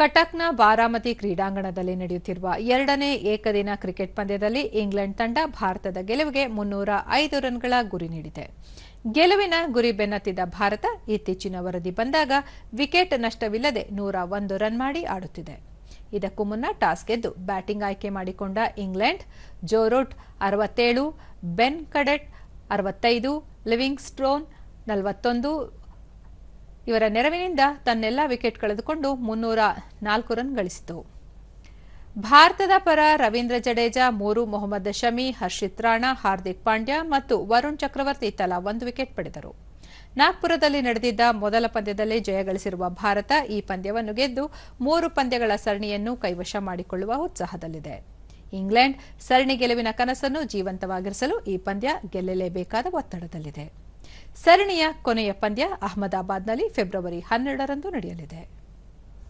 ಕಟಕ್ನ ಬಾರಾಮತಿ ಕ್ರೀಡಾಂಗಣದಲ್ಲಿ ನಡೆಯುತ್ತಿರುವ ಎರಡನೇ ಏಕದಿನ ಕ್ರಿಕೆಟ್ ಪಂದ್ಯದಲ್ಲಿ ಇಂಗ್ಲೆಂಡ್ ತಂಡ ಭಾರತದ ಗೆಲುವಿಗೆ ಮುನ್ನೂರ ಐದು ರನ್ಗಳ ಗುರಿ ನೀಡಿದೆ. ಗೆಲುವಿನ ಗುರಿ ಬೆನ್ನತ್ತಿದ್ದ ಭಾರತ ಇತ್ತೀಚಿನ ವರದಿ ಬಂದಾಗ ವಿಕೆಟ್ ನಷ್ಟವಿಲ್ಲದೆ ನೂರ ಒಂದು ರನ್ ಮಾಡಿ ಆಡುತ್ತಿದೆ. ಇದಕ್ಕೂ ಮುನ್ನ ಟಾಸ್ ಗೆದ್ದು ಬ್ಯಾಟಿಂಗ್ ಆಯ್ಕೆ ಮಾಡಿಕೊಂಡ ಇಂಗ್ಲೆಂಡ್ ಜೋರೋಟ್ ಅರವತ್ತೇಳು, ಬೆನ್ ಕಡೆಟ್ ಅರವತ್ತೈದು ಲಿವಿಂಗ್ ಸ್ಟ್ರೋನ್ ನಲವತ್ತೊಂದು ಇವರ ನೆರವಿನಿಂದ ತನ್ನೆಲ್ಲ ವಿಕೆಟ್ ಕಳೆದುಕೊಂಡು ಮುನ್ನೂರ ನಾಲ್ಕು ರನ್ ಗಳಿಸಿತು. ಭಾರತದ ಪರ ರವೀಂದ್ರ ಜಡೇಜಾ, ಮೂರು, ಮೊಹಮ್ಮದ್ ಶಮಿ, ಹರ್ಷಿತ್ ರಾಣಾ, ಹಾರ್ದಿಕ್ ಪಾಂಡ್ಯ ಮತ್ತು ವರುಣ್ ಚಕ್ರವರ್ತಿ ತಲಾ ಒಂದು ವಿಕೆಟ್ ಪಡೆದರು. ನಾಗ್ಪುರದಲ್ಲಿ ನಡೆದಿದ್ದ ಮೊದಲ ಪಂದ್ಯದಲ್ಲಿ ಜಯ ಗಳಿಸಿರುವ ಭಾರತ ಈ ಪಂದ್ಯವನ್ನು ಗೆದ್ದು ಮೂರು ಪಂದ್ಯಗಳ ಸರಣಿಯನ್ನು ಕೈವಶ ಮಾಡಿಕೊಳ್ಳುವ ಉತ್ಸಾಹದಲ್ಲಿದೆ. ಇಂಗ್ಲೆಂಡ್ ಸರಣಿ ಗೆಲುವಿನ ಕನಸನ್ನು ಜೀವಂತವಾಗಿರಿಸಲು ಈ ಪಂದ್ಯ ಗೆಲ್ಲಲೇಬೇಕಾದ ಒತ್ತಡದಲ್ಲಿದೆ. ಸರಣಿಯ ಕೊನೆಯ ಪಂದ್ಯ ಅಹಮದಾಬಾದ್ನಲ್ಲಿ ಫೆಬ್ರವರಿ ಹನ್ನೆರಡರಂದು ನಡೆಯಲಿದೆ.